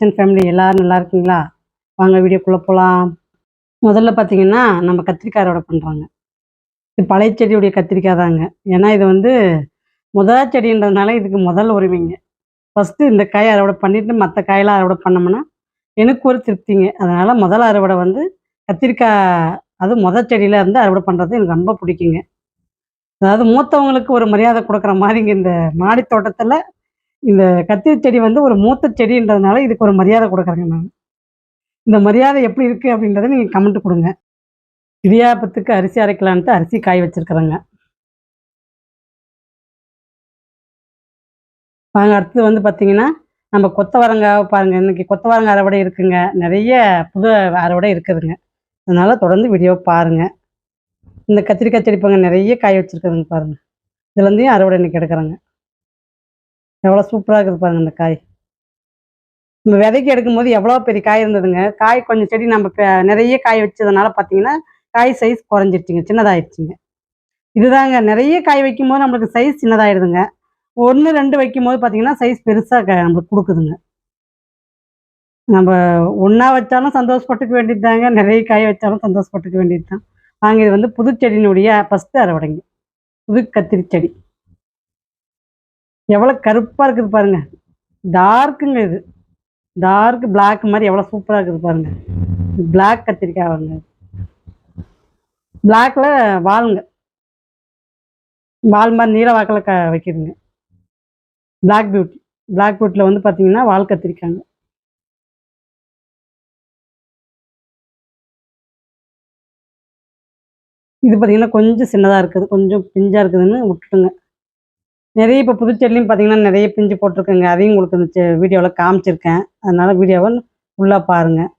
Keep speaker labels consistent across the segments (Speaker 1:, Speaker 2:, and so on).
Speaker 1: Kitchen family எல்லோரும் நல்லா இருக்கீங்களா? வாங்க வீடியோக்குள்ளே போகலாம் முதல்ல பார்த்தீங்கன்னா நம்ம கத்திரிக்காய் அறுவடை பண்ணுறாங்க இது பழைய செடியுடைய கத்திரிக்காய் தாங்க. ஏன்னா இது வந்து முதல் செடின்றதுனால இதுக்கு முதல் உரிமைங்க. ஃபஸ்ட்டு இந்த காய் அறுவடை பண்ணிவிட்டு மற்ற காயெல்லாம் அறுவடை பண்ணோம்னா எனக்கு ஒரு திருப்திங்க. அதனால் முதல் அறுவடை வந்து கத்திரிக்காய் அது முதல் செடியில் இருந்து அறுவடை பண்ணுறது எனக்கு ரொம்ப பிடிக்குங்க. அதாவது மூத்தவங்களுக்கு ஒரு மரியாதை கொடுக்குற மாதிரிங்க இந்த மாடி தோட்டத்தில் இந்த கத்திரி செடி வந்து ஒரு மூத்த செடின்றதுனால இதுக்கு ஒரு மரியாதை கொடுக்குறேங்க நான். இந்த மரியாதை எப்படி இருக்குது அப்படின்றத நீங்கள் கமெண்ட் கொடுங்க. இடியாப்பத்துக்கு அரிசி அரைக்கலான்ட்டு அரிசி காய வச்சுருக்குறேங்க. வாங்க அடுத்தது வந்து பார்த்தீங்கன்னா நம்ம கொத்தவரங்காய் பாருங்கள் இன்றைக்கி கொத்தவரங்காய் அறுவடை இருக்குங்க. நிறைய புது அறுவடை இருக்குதுங்க. அதனால் தொடர்ந்து வீடியோ பாருங்கள் இந்த கத்திரிக்காய் செடி பாருங்க. நிறைய காய் வச்சுருக்குதுங்க பாருங்கள் இதுலேருந்தையும் அறுவடை இன்றைக்கி எடுக்கிறேங்க. எவ்வளோ சூப்பராக இருக்குது பாருங்க இந்த காய். நம்ம விதைக்கு எடுக்கும்போது எவ்வளோ பெரிய காய் இருந்ததுங்க. காய் கொஞ்சம் செடி நம்ம நிறைய காய் வச்சதுனால பார்த்தீங்கன்னா காய் சைஸ் குறைஞ்சிருச்சுங்க சின்னதாயிடுச்சுங்க. இதுதாங்க நிறைய காய் வைக்கும்போது நம்மளுக்கு சைஸ் சின்னதாகிடுதுங்க ஒன்று ரெண்டு வைக்கும்போது பார்த்தீங்கன்னா சைஸ் பெருசாக நம்மளுக்கு கொடுக்குதுங்க. நம்ம ஒன்றா வச்சாலும் சந்தோஷப்பட்டுக்க வேண்டியது தாங்க நிறைய காய் வச்சாலும் சந்தோஷப்பட்டுக்க வேண்டியது தான் வாங்க இது வந்து புதுச்செடியினுடைய ஃபஸ்ட்டு அறுவடைங்க. புது கத்திரி செடி. எவ்வளோ கருப்பாக இருக்குது பாருங்க. டார்க்குங்க இது. டார்க் பிளாக் மாதிரி எவ்வளோ சூப்பராக இருக்குது பாருங்க. பிளாக் கத்திரிக்காய் வாங்க பிளாக்ல வாளுங்க. வால் மாதிரி நீல வாக்கில் க வைக்குதுங்க பிளாக் பியூட்டி பிளாக் பியூட்டியில் வந்து பார்த்தீங்கன்னா வால் கத்திரிக்காங்க. இது பார்த்தீங்கன்னா கொஞ்சம் சின்னதாக இருக்குது. கொஞ்சம் பிஞ்சாக இருக்குதுன்னு விட்டுட்டுங்க நிறைய இப்போ புதுச்செடிலையும் பார்த்தீங்கன்னா நிறைய பிஞ்சு போட்டிருக்குங்க. அதையும் உங்களுக்கு இந்த வீடியோவில் காமிச்சிருக்கேன். அதனால வீடியோவை ஃபுல்லாக பாருங்கள்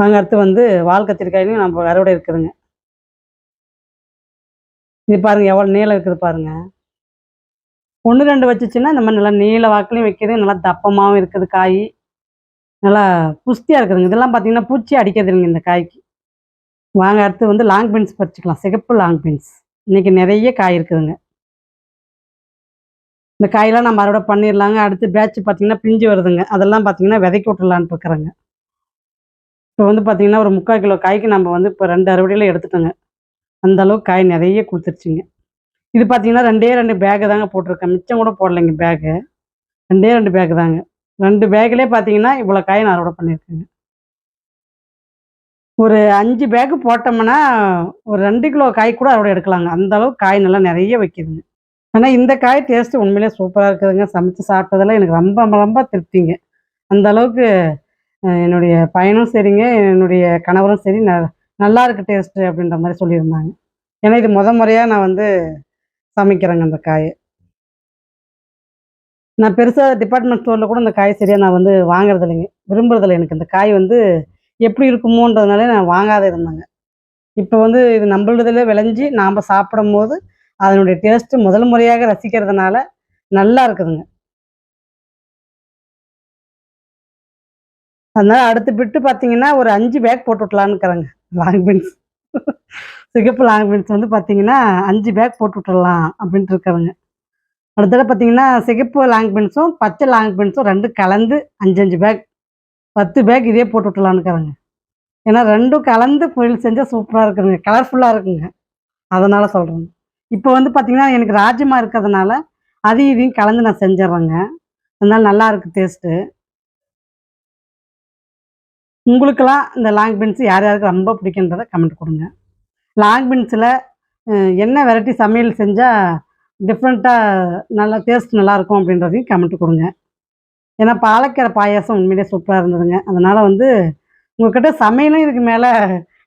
Speaker 1: வாங்க அடுத்து வந்து வால் கத்திரிக்காயிலையும் நம்ம அறுவடை இருக்குதுங்க. இது பாருங்க எவ்வளோ நீளம் இருக்குது பாருங்க. ஒன்று ரெண்டு வச்சுச்சுன்னா இந்த மாதிரி நல்லா நீள வாக்குலையும் வைக்கிறது நல்லா தப்பமாகவும் இருக்குது காய். நல்லா புஷ்டியாக இருக்குதுங்க. இதெல்லாம் பார்த்தீங்கன்னா பூச்சி அடிக்கிறது இல்லைங்க இந்த காய்க்கு. வாங்க அடுத்து வந்து லாங் பீன்ஸ் பறிச்சுக்கலாம். சிகப்பு லாங் பீன்ஸ். இன்றைக்கி நிறைய காய் இருக்குதுங்க. இந்த காயெல்லாம் நம்ம அறுவடை பண்ணிடலாங்க. அடுத்து பேட்ச் பார்த்தீங்கன்னா பிஞ்சு வருதுங்க. அதெல்லாம் பார்த்தீங்கன்னா விதைக்கு விட்டுலான்னு இருக்கிறேங்க. இப்போ வந்து பார்த்தீங்கன்னா ஒரு முக்கால் கிலோ காய்க்கு நம்ம வந்து இப்போ ரெண்டு அறுவடையில் எடுத்துட்டோங்க. அந்த அளவுக்கு காய் நிறைய கொடுத்துருச்சுங்க. இது பார்த்தீங்கன்னா ரெண்டே ரெண்டு பேக்கு தாங்க போட்டிருக்கேன். மிச்சம் கூட போடலைங்க பேக்கு ரெண்டே ரெண்டு பேக்கு தாங்க. ரெண்டு பேக்கிலே பார்த்தீங்கன்னா இவ்வளோ காய் நான் அறுவடை பண்ணியிருக்கேங்க. ஒரு அஞ்சு பேக்கு போட்டோம்னா ஒரு ரெண்டு கிலோ காய் கூட அறுவடை எடுக்கலாங்க. அந்தளவுக்கு காய் நல்லா நிறைய வைக்குதுங்க. ஆனால் இந்த காய் டேஸ்ட்டு உண்மையிலே சூப்பராக இருக்குதுங்க. சமைச்சு சாப்பிட்டதெல்லாம் எனக்கு ரொம்ப ரொம்ப திருப்திங்க. அந்த அளவுக்கு என்னுடைய பையனும் சரிங்க என்னுடைய கணவரும் சரி ந நல்லா இருக்கு டேஸ்ட்டு அப்படின்ற மாதிரி சொல்லியிருந்தாங்க. ஏன்னா இது முத முறையாக நான் வந்து சமைக்கிறேங்க அந்த காயை. நான் பெருசாக டிபார்ட்மெண்ட் ஸ்டோரில் கூட இந்த காய் சரியாக நான் வந்து வாங்குறது இல்லைங்க விரும்புறதில்லை எனக்கு. இந்த காய் வந்து எப்படி இருக்குமோன்றதுனால நான் வாங்காத இருந்தேங்க. இப்போ வந்து இது நம்மளதுல விளைஞ்சி நாம் சாப்பிடும் போது அதனுடைய டேஸ்ட்டு முதல் முறையாக ரசிக்கிறதுனால நல்லா இருக்குதுங்க. அதனால அடுத்து பிட்டு பார்த்தீங்கன்னா ஒரு அஞ்சு பேக் போட்டு விட்டலான்னு இருக்கிறேங்க லாங் பீன்ஸ் சிகப்பு லாங் பீன்ஸ் வந்து பார்த்தீங்கன்னா அஞ்சு பேக் போட்டு விட்டுறலாம் அப்படின்ட்டு இருக்கிறேங்க. அடுத்தது பார்த்தீங்கன்னா சிகப்பு லாங் பீன்ஸும் பச்சை லாங் பீன்ஸும் ரெண்டும் கலந்து அஞ்சு அஞ்சு பேக் பத்து பேக் இதே போட்டு விட்டுலான்னு இருக்கிறேங்க. ஏன்னா ரெண்டும் கலந்து பொரியல் செஞ்சால் சூப்பராக இருக்குதுங்க கலர்ஃபுல்லாக இருக்குங்க. அதனால் சொல்கிறேங்க இப்போ வந்து பார்த்தீங்கன்னா எனக்கு ராஜ்யமா இருக்கிறதுனால அதையும் இதையும் கலந்து நான் செஞ்சிட்றேங்க அதனால நல்லா இருக்கு டேஸ்ட்டு உங்களுக்கெல்லாம் இந்த லாங் பீன்ஸ் யார் யாருக்கு ரொம்ப பிடிக்குன்றதை கமெண்ட் கொடுங்க. லாங் பீன்ஸில் என்ன வெரைட்டி சமையல் செஞ்சால் டிஃப்ரெண்ட்டாக நல்லா டேஸ்ட் நல்லாயிருக்கும் அப்படின்றதையும் கமெண்ட் கொடுங்க. ஏன்னா பாலக்கீரை பாயாசம் உண்மையிலே சூப்பராக இருந்ததுங்க. அதனால் வந்து உங்கள்கிட்ட சமையலும் இதுக்கு மேலே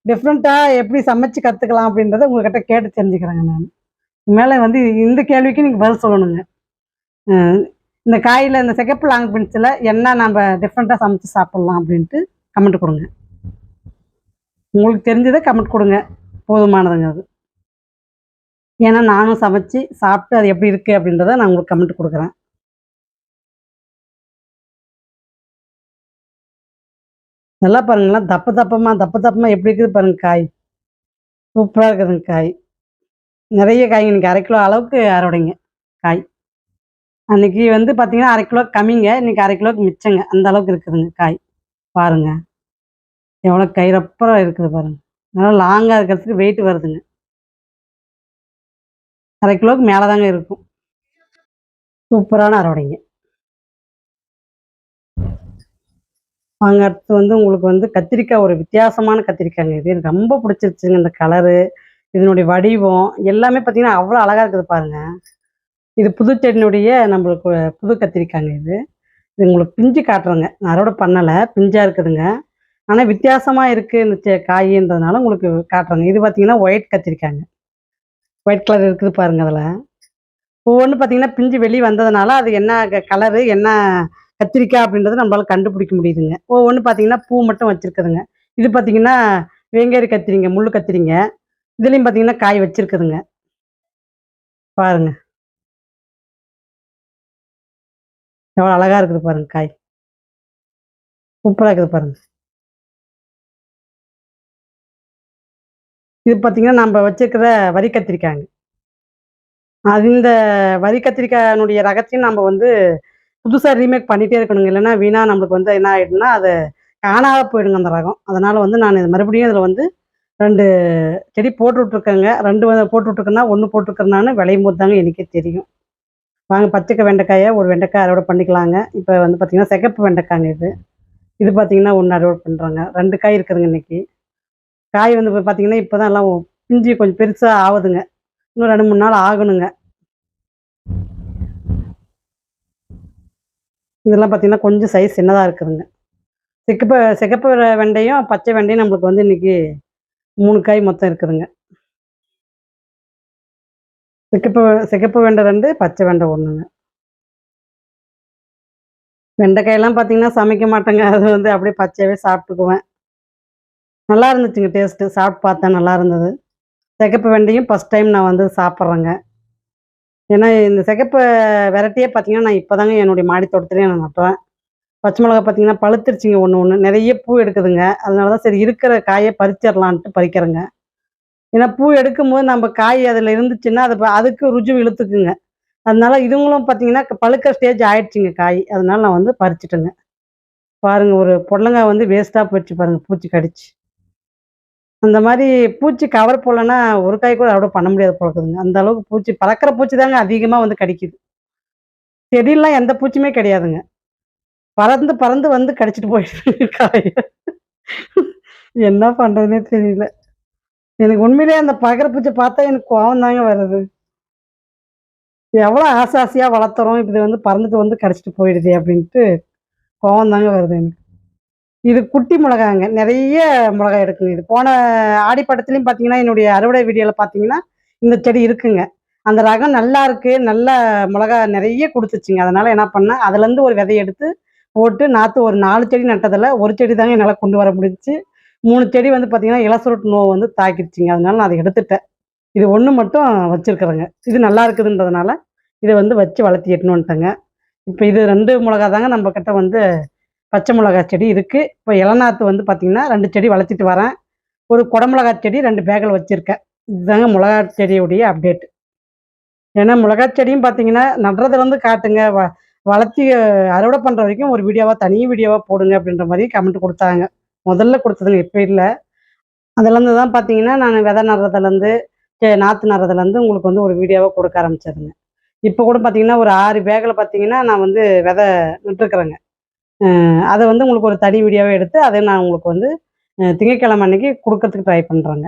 Speaker 1: டிஃப்ரெண்ட்டாக எப்படி சமைச்சு கற்றுக்கலாம் அப்படின்றத உங்கள்கிட்ட கேட்டு தெரிஞ்சுக்கிறேங்க நான். மேலே வந்து இந்த கேள்விக்கு நீங்கள் பதில் சொல்லணுங்க. இந்த காயில் இந்த சிகப்பு லாங் பின்ஸில் என்ன நம்ம டிஃப்ரெண்ட்டாக சமைச்சு சாப்பிட்லாம் அப்படின்ட்டு கமெண்ட் கொடுங்க. உங்களுக்கு தெரிஞ்சதை கமெண்ட் கொடுங்க. போதுமானதுங்க அது. ஏன்னா நானும் சமைச்சு சாப்பிட்டு அது எப்படி இருக்குது அப்படின்றத நான் உங்களுக்கு கமெண்ட் கொடுக்குறேன். நல்லா பாருங்களேன். தப்பு தப்பமாக தப்பு தப்பமாக எப்படி இருக்குது பாருங்கள் காய். சூப்பராக இருக்குதுங்க காய். நிறைய காய்ங்க இன்றைக்கி அரை கிலோ அளவுக்கு அறுவடைங்க காய். அன்னைக்கு வந்து பார்த்தீங்கன்னா அரை கிலோ கம்மிங்க இன்றைக்கி அரை கிலோக்கு மிச்சங்க. அந்த அளவுக்கு இருக்குதுங்க காய். பாருங்க. எவ்வளோ கயிறப்புறம் இருக்குது பாருங்க. நல்லா லாங்காக இருக்கிறதுக்கு வெயிட் வருதுங்க. அரை கிலோவுக்கு மேலே தாங்க இருக்கும். சூப்பரான அறுவடைங்க. வாங்க அடுத்து வந்து உங்களுக்கு வந்து கத்திரிக்காய் ஒரு வித்தியாசமான கத்திரிக்காய்ங்க. இது எனக்கு ரொம்ப பிடிச்சிருச்சுங்க இந்த கலரு இதனுடைய வடிவம் எல்லாமே பார்த்தீங்கன்னா அவ்வளோ அழகாக இருக்குது பாருங்க. இது புதுச்செடியினுடைய நம்மளுக்கு புது கத்திரிக்காங்க இது. இது உங்களுக்கு பிஞ்சு காட்டுறேங்க. நான் அறுவடை பண்ணலை பிஞ்சாக இருக்குதுங்க. ஆனால் வித்தியாசமாக இருக்குது இந்த செ- காயின்றதுனால உங்களுக்கு காட்டுறேங்க. இது பார்த்தீங்கன்னா ஒயிட் கத்திரிக்காங்க. ஒயிட் கலர் இருக்குது பாருங்க அதில். ஒவ்வொன்று பார்த்தீங்கன்னா பிஞ்சு வெளியே வந்ததுனால அது என்ன கலரு என்ன கத்திரிக்காய் அப்படின்றத நம்மளால கண்டுபிடிக்க முடியுதுங்க. ஒவ்வொன்று பார்த்தீங்கன்னா பூ மட்டும் வச்சுருக்குதுங்க. இது பார்த்தீங்கன்னா வேங்கேரி கத்திரிங்க முள் கத்திரிங்க. இதுலேயும் பார்த்தீங்கன்னா காய் வச்சிருக்குதுங்க. பாருங்க. எவ்வளோ அழகா இருக்குது பாருங்க காய். சூப்பராக இருக்குது பாருங்க. இது பார்த்தீங்கன்னா நம்ம வச்சிருக்கிற வரி கத்திரிக்காய்ங்க. அது இந்த வரி கத்திரிக்காயினுடைய ரகத்தையும் நம்ம வந்து புதுசாக ரீமேக் பண்ணிகிட்டே இருக்கணுங்க. இல்லைன்னா வீணாக நம்மளுக்கு வந்து என்ன ஆகிடும்னா அது காணாத போயிடுங்க அந்த ரகம். அதனால் வந்து நான் இது மறுபடியும் இதில் வந்து ரெண்டு செடி போட்டு விட்ருக்கேங்க ரெண்டு போட்டுட்ருக்கேன்னா போட்டு ஒன்று போட்டிருக்கேன்னு விளையும் போது தாங்க எனக்கே தெரியும். வாங்க பச்சைக்க வெண்டைக்காயை ஒரு வெண்டைக்காய் அறுவடை பண்ணிக்கலாங்க. இப்போ வந்து பார்த்திங்கன்னா சிகப்பு வெண்டைக்காய்ங்க இது. இது பார்த்திங்கன்னா ஒன்று அறுவடை பண்ணுறாங்க ரெண்டு காய் இருக்குதுங்க இன்னைக்கு. காய் வந்து இப்போ பார்த்தீங்கன்னா இப்போ தான் எல்லாம் பிஞ்சு கொஞ்சம் பெருசாக ஆகுதுங்க இன்னும் ரெண்டு மூணு நாள் ஆகணுங்க. இதெல்லாம் பார்த்திங்கன்னா கொஞ்சம் சைஸ் சின்னதாக இருக்குதுங்க. சிக்கப்பு சிகப்பு வெண்டையும் பச்சை வெண்டையும் நம்மளுக்கு வந்து இன்னைக்கு மூணு காய் மொத்தம் இருக்குதுங்க. சிகப்பு சிகப்பு வெண்டை ரெண்டு பச்சை வெண்டை ஒன்றுங்க வெண்டைக்காயெல்லாம் பார்த்தீங்கன்னா சமைக்க மாட்டேங்க. அது வந்து அப்படியே பச்சையாகவே சாப்பிட்டுக்குவேன். நல்லா இருந்துச்சுங்க டேஸ்ட்டு சாப்பிட்டு பார்த்தேன் நல்லா இருந்தது. சிகப்பு வெண்டையும் ஃபஸ்ட் டைம் நான் வந்து சாப்பிட்றேங்க. ஏன்னா இந்த சிகப்பு வெரைட்டியே பார்த்தீங்கன்னா நான் இப்போ தாங்க என்னுடைய மாடி தோட்டத்துலேயே நான் நட்டுறேன். பச்சை மிளகா பார்த்தீங்கன்னா பழுத்துருச்சுங்க ஒன்று ஒன்று நிறைய பூ எடுக்குதுங்க. அதனால தான் சரி இருக்கிற காயை பறிச்சிடலான்ட்டு பறிக்கிறேங்க. ஏன்னா பூ எடுக்கும்போது நம்ம காய் அதில் இருந்துச்சுன்னா அது அதுக்கு ருஜு இழுத்துக்குங்க. அதனால இதுங்களும் பார்த்தீங்கன்னா பழுக்க ஸ்டேஜ் ஆயிடுச்சுங்க காய். அதனால நான் வந்து பறிச்சிட்டேங்க. பாருங்க ஒரு புடலங்காய் வந்து வேஸ்ட்டாக போயிடுச்சு பாருங்கள் பூச்சி கடிச்சு. அந்த மாதிரி பூச்சி கவர் போடலன்னா ஒரு காய் கூட அவ்வளோ பண்ண முடியாது போல இருக்குதுங்க. அந்த அளவுக்கு பூச்சி பறக்கிற பூச்சி தாங்க அதிகமாக வந்து கடிக்குது. செடியெல்லாம் எந்த பூச்சியுமே கிடையாதுங்க. பறந்து பறந்து வந்து கடிச்சிட்டு போயிடுது காய என்ன பண்ணுறதுனே தெரியல. எனக்கு உண்மையிலேயே அந்த பறக்கிற பார்த்தா எனக்கு கோவம் தாங்க வருது. எவ்வளோ ஆசை ஆசையாக வளர்த்துறோம் இப்படி வந்து பறந்துட்டு வந்து கடிச்சிட்டு போயிடுது அப்படின்ட்டு கோவம் தாங்க வருது எனக்கு. இது குட்டி மிளகாங்க நிறைய மிளகாய் எடுக்குங்க இது போன ஆடிப்பட்டத்துலையும் பார்த்தீங்கன்னா என்னுடைய அறுவடை வீடியோவில் பார்த்தீங்கன்னா இந்த செடி இருக்குங்க. அந்த ரகம் நல்லா இருக்கு நல்ல மிளகா நிறைய கொடுத்துச்சுங்க. அதனால என்ன பண்ணேன் அதுலேருந்து ஒரு விதையை எடுத்து போட்டு நாற்று ஒரு நாலு செடி நட்டதில் ஒரு செடி தாங்க என்னால் கொண்டு வர முடிஞ்சுச்சு. மூணு செடி வந்து பார்த்தீங்கன்னா இலசுருட்டு நோய் வந்து தாக்கிடுச்சிங்க அதனால நான் அதை எடுத்துட்டேன். இது ஒன்று மட்டும் வச்சுருக்குறேங்க. இது நல்லா இருக்குதுன்றதுனால இதை வந்து வச்சு வளர்த்தி எட்டுன்னு இப்போ இது ரெண்டு மிளகா தாங்க நம்ம கிட்ட வந்து பச்சை மிளகா செடி இருக்குது இப்போ இளநாத்து வந்து பார்த்திங்கன்னா ரெண்டு செடி வளர்த்திட்டு வரேன். ஒரு குடமிளகா செடி ரெண்டு பேக்கில் வச்சுருக்கேன். இதுதாங்க மிளகா செடியுடைய அப்டேட் ஏன்னா மிளகா செடியும் பார்த்தீங்கன்னா நடுறதுலேருந்து காட்டுங்க. வ வளர்த்தி அறுவடை பண்ணுற வரைக்கும் ஒரு வீடியோவாக தனி வீடியோவாக போடுங்க அப்படின்ற மாதிரி கமெண்ட் கொடுத்தாங்க. முதல்ல கொடுத்ததுங்க இப்போ இல்லை. அதுலேருந்து தான் பார்த்தீங்கன்னா நான் விதை நடுறதுலேருந்து நாற்று நடுறதுலேருந்து உங்களுக்கு வந்து ஒரு வீடியோவாக கொடுக்க ஆரம்பிச்சதுங்க. இப்போ கூட பார்த்தீங்கன்னா ஒரு ஆறு பேக்கில் பார்த்தீங்கன்னா நான் வந்து விதை நட்டுருக்குறேங்க. அதை வந்து உங்களுக்கு ஒரு தனி வீடியோவை எடுத்து அதை நான் உங்களுக்கு வந்து திங்கக்கிழமை திங்கட்கிழமை அன்னைக்கு கொடுக்கறதுக்கு ட்ரை பண்ணுறேங்க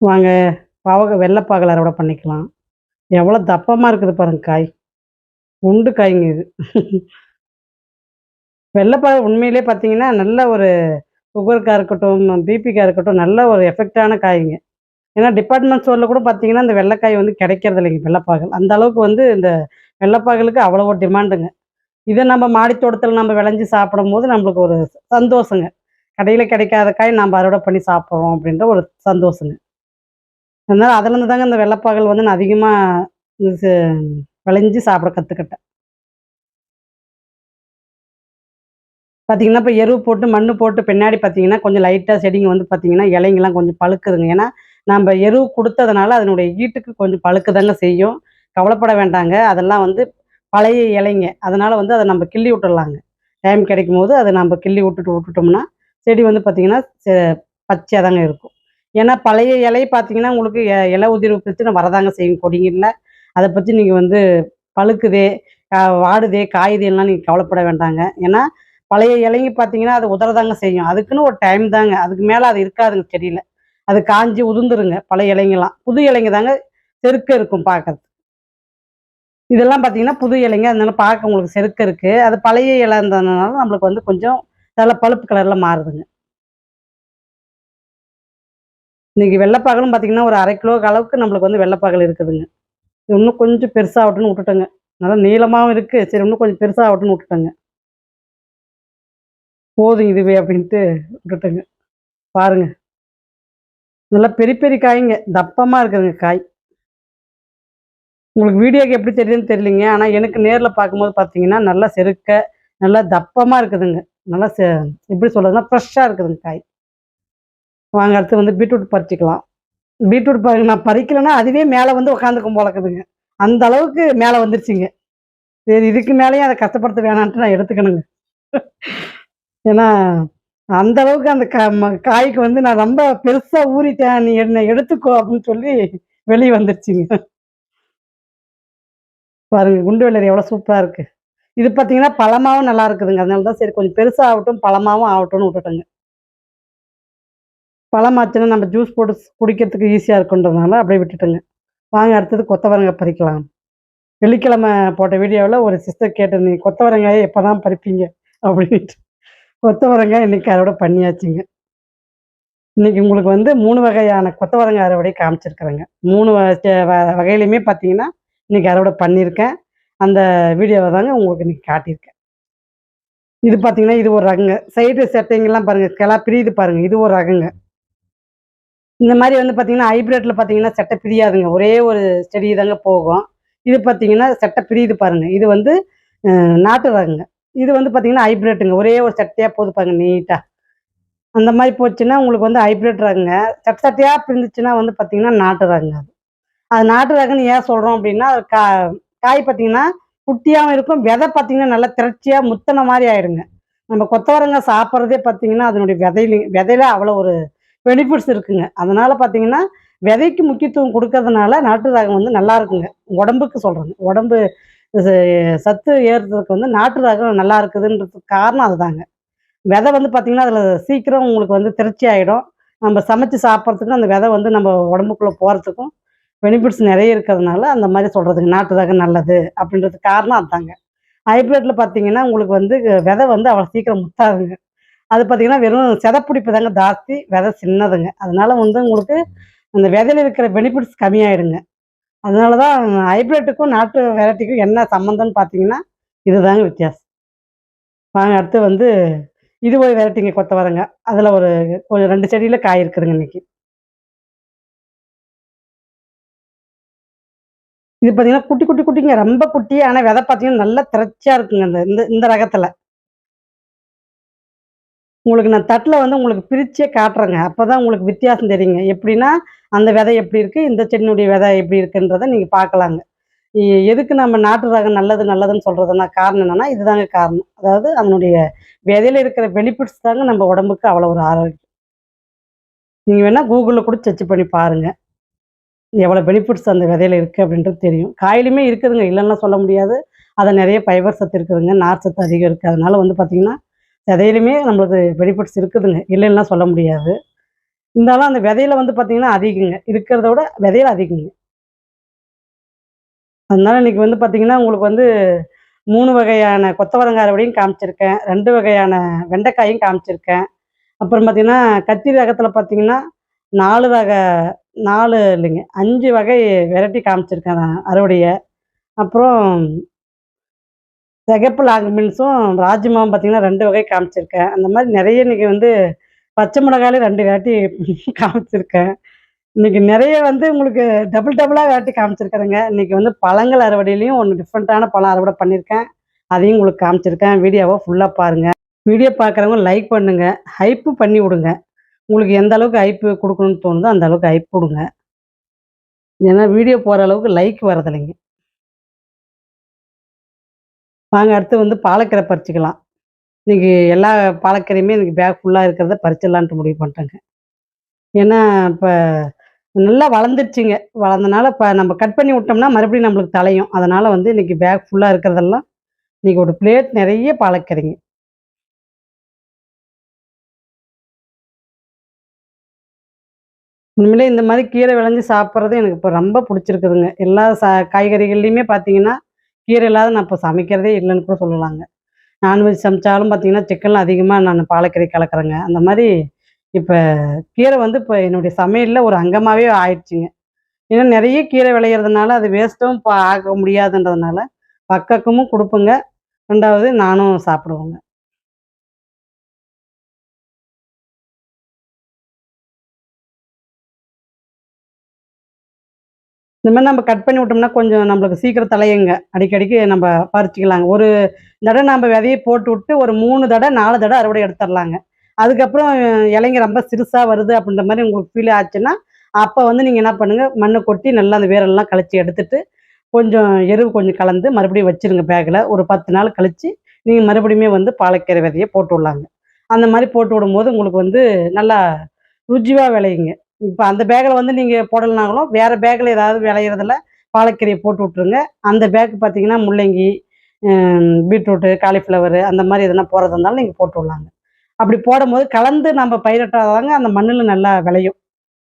Speaker 1: வாங்க பாவக வெள்ளைப்பாகல் அறுவடை பண்ணிக்கலாம். எவ்வளோ தப்பமாக இருக்குது பாருங்க காய். உண்டு காய்ங்க இது. வெள்ளைப்பாகு உண்மையிலே பார்த்தீங்கன்னா நல்ல ஒரு சுகருக்காக இருக்கட்டும் பிபிக்காக இருக்கட்டும் நல்ல ஒரு எஃபெக்டான காய்ங்க. ஏன்னா டிபார்ட்மெண்ட் ஸ்டோரில் கூட பார்த்தீங்கன்னா இந்த வெள்ளைக்காய் வந்து கிடைக்கிறது இல்லைங்க வெள்ளைப்பாகல். அந்த அளவுக்கு வந்து இந்த வெள்ளைப்பாகலுக்கு அவ்வளோ ஒரு டிமாண்டுங்க இதை நம்ம மாடித்தோட்டத்தில் நம்ம விளைஞ்சி சாப்பிடும் போது நம்மளுக்கு ஒரு சந்தோஷங்க. கடையில் கிடைக்காத காய் நம்ம அறுவடை பண்ணி சாப்பிட்றோம் அப்படின்ற ஒரு சந்தோஷங்க. அதனால் அதுலேருந்து தாங்க இந்த வெள்ளைப்பாகல் வந்து நான் அதிகமாக விளைஞ்சி சாப்பிட கற்றுக்கிட்டேன் பார்த்தீங்கன்னா இப்போ எரு போட்டு மண் போட்டு பின்னாடி பார்த்தீங்கன்னா கொஞ்சம் லைட்டாக செடிங்க வந்து பார்த்தீங்கன்னா இலைங்கெல்லாம் கொஞ்சம் பழுக்குதுங்க. ஏன்னா நம்ம எரு கொடுத்ததுனால அதனுடைய ஈட்டுக்கு கொஞ்சம் பழுக்குதாங்க செய்யும். கவலைப்பட வேண்டாங்க. அதெல்லாம் வந்து பழைய இலைங்க. அதனால் வந்து அதை நம்ம கிள்ளி விட்டுடலாங்க. டைம் கிடைக்கும் போது அதை நம்ம கிள்ளி விட்டுட்டு விட்டுட்டோம்னா செடி வந்து பார்த்திங்கன்னா பச்சையாக தாங்க இருக்கும். ஏன்னா பழைய இலையை பார்த்தீங்கன்னா உங்களுக்கு இலை உதிர்வு பிரச்சனை வரதாங்க செய்யும். கொடிங்களில். அதை பற்றி நீங்கள் வந்து பழுக்குதே வாடுதே வாடுதே எல்லாம் நீங்கள் கவலைப்பட வேண்டாங்க. ஏன்னா பழைய இலைங்க பார்த்தீங்கன்னா அது உதறதாங்க செய்யும். அதுக்குன்னு ஒரு டைம் தாங்க. அதுக்கு மேலே அது இருக்காதுங்க செடியில். அது காஞ்சி உதிர்ந்துருங்க பழைய இலைங்கெல்லாம் புது இலைங்க தாங்க செருக்க இருக்கும் பார்க்கறது இதெல்லாம் பார்த்தீங்கன்னா புது இலைங்க. அதனால பார்க்க உங்களுக்கு செருக்க இருக்குது அது பழைய இலை இருந்ததுனால நம்மளுக்கு வந்து கொஞ்சம் நல்ல பழுப்பு கலரில் மாறுதுங்க. இன்னைக்கு வெள்ளைப்பாகலும் பார்த்தீங்கன்னா ஒரு அரை கிலோ அளவுக்கு நம்மளுக்கு வந்து வெள்ளைப்பாகல் இருக்குதுங்க. இன்னும் கொஞ்சம் பெருசாகட்டும்னு விட்டுட்டேங்க. நல்லா நீளமாகவும் இருக்குது சரி இன்னும் கொஞ்சம் பெருசாகட்டும்னு விட்டுட்டேங்க. போதும் இதுவே அப்படின்ட்டு விட்டுட்டேங்க. பாருங்க. நல்லா பெரிய பெரிய காய்ங்க. தப்பமாக இருக்குதுங்க காய். உங்களுக்கு வீடியோக்கு எப்படி தெரியுதுன்னு தெரியலிங்க. ஆனால் எனக்கு நேரில் பார்க்கும்போது பார்த்தீங்கன்னா நல்லா செருக்க நல்லா தப்பமாக இருக்குதுங்க. நல்லா செ எப்படி சொல்கிறதுனா ஃப்ரெஷ்ஷாக இருக்குதுங்க காய். வாங்க அடுத்து வந்து பீட்ரூட் பறிச்சிக்கலாம். பீட்ரூட் ப நான் பறிக்கலைன்னா அதுவே மேலே வந்து உட்காந்துக்கும் போலக்குதுங்க அந்த அளவுக்கு மேலே வந்துருச்சுங்க. சரி இதுக்கு மேலேயும் அதை கஷ்டப்படுத்த வேணான்ட்டு நான் எடுத்துக்கணுங்க. ஏன்னா அந்த அளவுக்கு அந்த கா ம- காய்க்கு வந்து நான் ரொம்ப பெருசாக ஊறிட்டேன். நீ என்னை எடுத்துக்கோ அப்படின்னு சொல்லி வெளியே வந்துருச்சுங்க. பாருங்க குண்டு வெள்ளரி எவ்வளோ சூப்பராக இருக்குது இது பார்த்தீங்கன்னா பழமாவும் நல்லா இருக்குதுங்க. அதனால தான் சரி கொஞ்சம் பெருசாக ஆகட்டும் பழமாவும் ஆகட்டும்னு விட்டுட்டேங்க. பழமாச்சுன்னா நம்ம ஜூஸ் போட்டு குடிக்கிறதுக்கு ஈஸியாக இருக்குன்றதுனால அப்படியே விட்டுட்டேங்க. வாங்க அடுத்தது கொத்தவரங்காய் பறிக்கலாம். வெள்ளிக்கிழமை போட்ட வீடியோவில் ஒரு சிஸ்டர் கேட்டிருந்தீங்க கொத்தவரங்காயை எப்போ தான் பறிப்பீங்க? அப்படின்ட்டு. கொத்தவரங்காய் இன்னைக்கு அறுவடை பண்ணியாச்சுங்க. இன்னைக்கு உங்களுக்கு வந்து மூணு வகையான கொத்தவரங்காய் அறுவடை காமிச்சிருக்கிறேங்க. மூணு வ- வ- வகையிலையுமே பார்த்தீங்கன்னா இன்றைக்கி அறுவடை பண்ணியிருக்கேன். அந்த வீடியோவை தாங்க உங்களுக்கு இன்றைக்கி காட்டியிருக்கேன். இது பார்த்தீங்கன்னா இது ஒரு ரகங்க. சைடு செட்டிங்கெல்லாம் பாருங்கள் கிளா பிரியுது பாருங்கள் இது ஒரு ரகங்க. இந்த மாதிரி வந்து பார்த்தீங்கன்னா ஹைப்ரிட்ல பார்த்தீங்கன்னா செட்டை பிரியாதுங்க. ஒரே ஒரு செடி தாங்க போகும். இது பார்த்தீங்கன்னா செட்டை பிரியுது பாருங்க. இது வந்து நாட்டு ரகங்க இது வந்து பார்த்தீங்கன்னா ஹைப்ரிட்டுங்க ஒரே ஒரு சட்டையாக போகுது பாருங்க நீட்டாக அந்த மாதிரி போச்சுன்னா உங்களுக்கு வந்து ஹைப்ரிட் ரகங்க. சட்ட சட்டையாக பிரிந்துச்சுன்னா வந்து பார்த்தீங்கன்னா நாட்டு ரகங்க அது. அது நாட்டு ரகம்னு ஏன் சொல்கிறோம் அப்படின்னா அது கா காய் பார்த்தீங்கன்னா குட்டியாகவும் இருக்கும். விதை பார்த்தீங்கன்னா நல்லா திரட்சியாக முத்தின மாதிரி ஆயிடுங்க நம்ம கொத்தவரங்க சாப்பிட்றதே பார்த்தீங்கன்னா அதனுடைய விதையில விதையில அவ்வளோ ஒரு பெனிஃபிட்ஸ் இருக்குங்க. அதனால பார்த்தீங்கன்னா விதைக்கு முக்கியத்துவம் கொடுக்கறதுனால நாட்டு ரகம் வந்து நல்லா இருக்குங்க. உடம்புக்கு சொல்கிறேங்க உடம்பு ச- சத்து ஏறுறதுக்கு வந்து நாட்டு ரகம் நல்லா இருக்குதுன்றதுக்கு காரணம் அதுதாங்க. விதை வந்து பார்த்தீங்கன்னா அதில் சீக்கிரம் உங்களுக்கு வந்து திருச்சி ஆகிடும் நம்ம சமைச்சு சாப்பிட்றதுக்கும் அந்த விதை வந்து நம்ம உடம்புக்குள்ளே போகிறதுக்கும் பெனிஃபிட்ஸ் நிறைய இருக்கிறதுனால அந்த மாதிரி சொல்கிறதுங்க நாட்டு ரகம் நல்லது அப்படின்றது காரணம் அதுதாங்க. ஹைப்ரிட்டில் பார்த்தீங்கன்னா உங்களுக்கு வந்து விதை வந்து அவ்வளோ சீக்கிரம் முத்தாதுங்க. அது பார்த்தீங்கன்னா வெறும் செதப்பிடிப்பு தாங்க ஜாஸ்தி விதை சின்னதுங்க. அதனால வந்து உங்களுக்கு அந்த விதையில இருக்கிற பெனிஃபிட்ஸ் கம்மியாயிடுங்க அதனால தான் ஹைப்ரிட்டுக்கும் நாட்டு வெரைட்டிக்கும் என்ன சம்மந்தம்னு பார்த்தீங்கன்னா இதுதாங்க வித்தியாசம். வாங்க அடுத்து வந்து இது ஒரு வெரைட்டிங்க கொத்தவரங்க. அதில் ஒரு கொஞ்சம் ரெண்டு செடியில் காய் இருக்குதுங்க இன்னைக்கு. இது பார்த்தீங்கன்னா குட்டி குட்டி குட்டிங்க. ரொம்ப குட்டி ஆனால் விதை பார்த்தீங்கன்னா நல்லா திரச்சியாக இருக்குங்க. இந்த இந்த இந்த ரகத்தில். உங்களுக்கு நான் தட்டில் வந்து உங்களுக்கு பிரித்தே காட்டுறேங்க. அப்போ தான் உங்களுக்கு வித்தியாசம் தெரியுங்க. எப்படின்னா அந்த விதை எப்படி இருக்குது இந்த செடியினுடைய விதை எப்படி இருக்குன்றதை நீங்கள் பார்க்கலாங்க. எதுக்கு நம்ம நாட்டு ரகம் நல்லது நல்லதுன்னு சொல்கிறதுனா காரணம் என்னென்னா இதுதாங்க காரணம். அதாவது அதனுடைய விதையில் இருக்கிற பெனிஃபிட்ஸ் தாங்க நம்ம உடம்புக்கு அவ்வளோ ஒரு ஆரோக்கியம். நீங்கள் வேணால் கூகுளில் கூட சர்ச் பண்ணி பாருங்கள் எவ்வளோ பெனிஃபிட்ஸ் அந்த விதையில இருக்குது அப்படின்றது தெரியும். காயிலுமே இருக்குதுங்க. இல்லைன்னா சொல்ல முடியாது. அதை நிறைய ஃபைபர் சத்து இருக்குதுங்க. நார் சத்து அதிகம் இருக்குது அதனால வந்து பார்த்திங்கன்னா விதையிலுமே நம்மளுக்கு பெனிஃபிட்ஸ் இருக்குதுங்க இல்லைன்னா சொல்ல முடியாது. இருந்தாலும் அந்த விதையில வந்து பார்த்திங்கன்னா அதிகங்க. இருக்கிறத விட விதையில அதிகங்க. அதனால இன்னைக்கு வந்து பார்த்திங்கன்னா உங்களுக்கு வந்து மூணு வகையான கொத்தவரங்காய் அறுவடையும் காமிச்சிருக்கேன். ரெண்டு வகையான வெண்டைக்காயும் காமிச்சிருக்கேன். அப்புறம் பார்த்திங்கன்னா கத்திரி ரகத்தில் பார்த்திங்கன்னா நாலு வகை நாலு இல்லைங்க அஞ்சு வகை வெரைட்டி காமிச்சிருக்கேன் நான் அறுவடையை. அப்புறம் சிகப்பு லாங் பீன்ஸும் ராஜ்மாவும் பார்த்தீங்கன்னா ரெண்டு வகை காமிச்சிருக்கேன். அந்த மாதிரி நிறைய இன்னைக்கு வந்து பச்சை மிளகாலே ரெண்டு வேட்டி காமிச்சிருக்கேன். இன்னைக்கு நிறைய வந்து உங்களுக்கு டபுள் டபுளாக வேட்டி காமிச்சிருக்கிறேங்க. இன்னைக்கு வந்து பழங்கள் அறுவடையிலையும் ஒன்று டிஃப்ரெண்ட்டான பழம் அறுவடை பண்ணியிருக்கேன் அதையும் உங்களுக்கு காமிச்சிருக்கேன். வீடியோவை ஃபுல்லாக பாருங்கள் வீடியோ பார்க்குறவங்க லைக் பண்ணுங்கள் ஹைப்பு பண்ணி விடுங்க. உங்களுக்கு எந்த அளவுக்கு ஹைப்பு கொடுக்கணும்னு தோணுதோ அந்த அளவுக்கு ஹைப் கொடுங்க. ஏன்னா வீடியோ போகிற அளவுக்கு லைக் வரதில்லைங்க. வாங்க அடுத்து வந்து பாலக்கீரை பறிச்சுக்கலாம். இன்றைக்கி எல்லா பாலக்கீரையுமே இன்றைக்கி பேக் ஃபுல்லாக இருக்கிறத பறிச்சிடலான்ட்டு முடிவு பண்ணிட்டேங்க. ஏன்னா இப்போ நல்லா வளர்ந்துருச்சுங்க. வளர்ந்தனால இப்போ நம்ம கட் பண்ணி விட்டோம்னா மறுபடியும் நம்மளுக்கு தலையும். அதனால் வந்து இன்றைக்கி பேக் ஃபுல்லாக இருக்கிறதெல்லாம் இன்னைக்கு ஒரு பிளேட் நிறைய பாலக்கீரைங்க. உண்மையிலே இந்த மாதிரி கீரை விளைஞ்சு சாப்பிட்றது எனக்கு இப்போ ரொம்ப பிடிச்சிருக்குதுங்க. எல்லா சா காய்கறிகள்லையுமே பார்த்தீங்கன்னா கீரை இல்லாத நான் இப்போ சமைக்கிறதே இல்லைன்னு கூட சொல்லலாங்க. நான்வெஜ் சமைச்சாலும் பார்த்தீங்கன்னா சிக்கன் அதிகமாக நான் பாலக்கீரை கலக்கிறேங்க. அந்த மாதிரி இப்போ கீரை வந்து இப்போ என்னுடைய சமையலில் ஒரு அங்கமாகவே ஆயிடுச்சுங்க. ஏன்னா நிறைய கீரை விளையிறதுனால அது வேஸ்ட்டும் இப்போ ஆக முடியாதுன்றதுனால பக்கமும் கொடுப்பேங்க. ரெண்டாவது நானும் சாப்பிடுவோங்க. இந்த மாதிரி நம்ம கட் பண்ணி விட்டோம்னா கொஞ்சம் நம்மளுக்கு சீக்கிரம் தலையுங்க. அடிக்கடிக்கு நம்ம பறிச்சிக்கலாங்க. ஒரு தடவை நம்ம விதையை போட்டு விட்டு ஒரு மூணு தடவை நாலு தடவை அறுவடை எடுத்துடலாங்க. அதுக்கப்புறம் இலைங்க ரொம்ப சிறுசாக வருது அப்படின்ற மாதிரி உங்களுக்கு ஃபீல் ஆச்சுன்னா அப்போ வந்து நீங்கள் என்ன பண்ணுங்கள் மண்ணை கொட்டி நல்லா அந்த வேரெல்லாம் கழிச்சு எடுத்துட்டு கொஞ்சம் எருவு கொஞ்சம் கலந்து மறுபடியும் வச்சிருங்க பேக்கில் ஒரு பத்து நாள் கழித்து நீங்கள் மறுபடியுமே வந்து பாலக்கீரை விதையை போட்டு விடலாங்க. அந்த மாதிரி போட்டு விடும்போது உங்களுக்கு வந்து நல்லா ருஜிவாக விளையுங்க. இப்போ அந்த பேக்கில் வந்து நீங்கள் போடலைனாலும் வேறு பேக்கில் ஏதாவது விளையிறதுல பாலக்கீரையை போட்டு விட்ருங்க அந்த பேக் பார்த்தீங்கன்னா முள்ளங்கி பீட்ரூட்டு காலிஃப்ளவர் அந்த மாதிரி எதனா போகிறது இருந்தாலும் நீங்கள் போட்டு விடலாங்க. அப்படி போடும்போது கலந்து நம்ம பயிரிட்டாதாங்க அந்த மண்ணில் நல்லா விளையும்.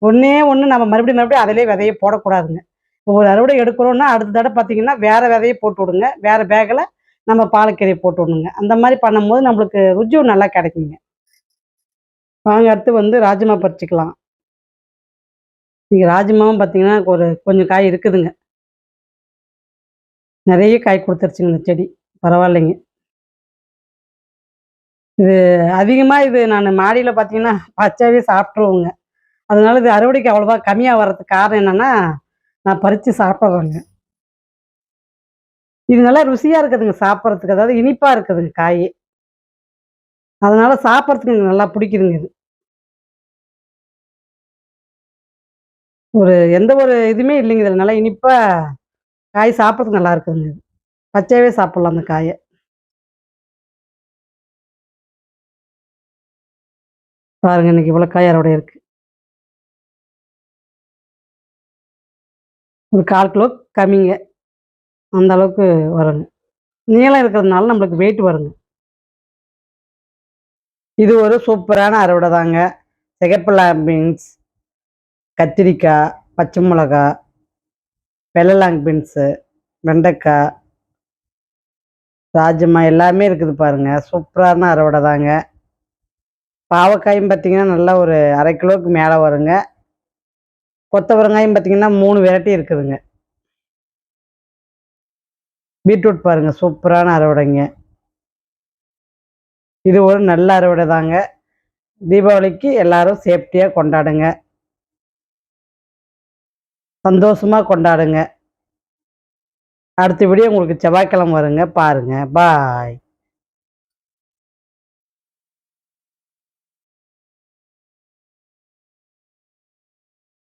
Speaker 1: ஒன்றே ஒன்று நம்ம மறுபடியும் மறுபடியும் அதிலே விதையை போடக்கூடாதுங்க. ஒரு அறுவடை எடுக்கிறோன்னா அடுத்த தடவை பார்த்தீங்கன்னா வேறு விதையை போட்டு விடுங்க. வேறு பேக்கில் நம்ம பாலக்கீரையை போட்டு விடணுங்க. அந்த மாதிரி பண்ணும்போது நம்மளுக்கு ருஜியும் நல்லா கிடைக்குங்க. வாங்க அடுத்து வந்து ராஜ்மா பறிச்சிக்கலாம். இன்றைக்கி ராஜ்மாவும் பார்த்தீங்கன்னா ஒரு கொஞ்சம் காய் இருக்குதுங்க. நிறைய காய் கொடுத்துருச்சுங்க இந்த செடி. பரவாயில்லைங்க. இது அதிகமாக இது நான் மாடியில் பார்த்தீங்கன்னா பச்சாவே சாப்பிட்ருவோங்க அதனால இது அறுவடைக்கு அவ்வளோவா கம்மியாக வர்றதுக்கு காரணம் என்னென்னா நான் பறித்து சாப்பிட்றேங்க. இது நல்லா ருசியாக இருக்குதுங்க சாப்பிட்றதுக்கு. அதாவது இனிப்பாக இருக்குதுங்க காய். அதனால சாப்பிட்றதுக்கு எனக்கு நல்லா பிடிக்குதுங்க இது. ஒரு எந்த ஒரு இதுவுமே இல்லைங்க இதில். நல்லா இனிப்பாக காய் சாப்பிட்றதுக்கு நல்லா இருக்குதுங்க. இது பச்சையாகவே சாப்பிட்லாம் அந்த காயை. பாருங்க இன்னைக்கு இவ்வளோ காய் அறுவடை இருக்கு. ஒரு கால் கிலோ கம்மிங்க. அந்த அளவுக்கு வருங்க. நீளம் இருக்கிறதுனால நம்மளுக்கு வெயிட் வருங்க. இது ஒரு சூப்பரான அறுவடை தாங்க சிகப்பில் பீன்ஸ் கத்திரிக்காய் பச்சை மிளகா வெள்ளலாங் பீன்ஸு வெண்டைக்காய் ராஜமா எல்லாமே இருக்குது பாருங்க. சூப்பரான அறுவடை தாங்க. பாவக்காயும் பார்த்தீங்கன்னா நல்லா ஒரு அரை கிலோவுக்கு மேலே வருங்க. கொத்தவரங்காயும் பார்த்தீங்கன்னா மூணு வெரைட்டி இருக்குதுங்க. பீட்ரூட் பாருங்க சூப்பரான அறுவடைங்க. இது ஒரு நல்ல அறுவடை தாங்க தீபாவளிக்கு எல்லாரும் சேஃப்டியாக கொண்டாடுங்க. சந்தோஷமாக கொண்டாடுங்க. அடுத்த வீடியோ உங்களுக்கு செவ்வாய்க்கிழமை வருங்க. பாருங்க. பாய்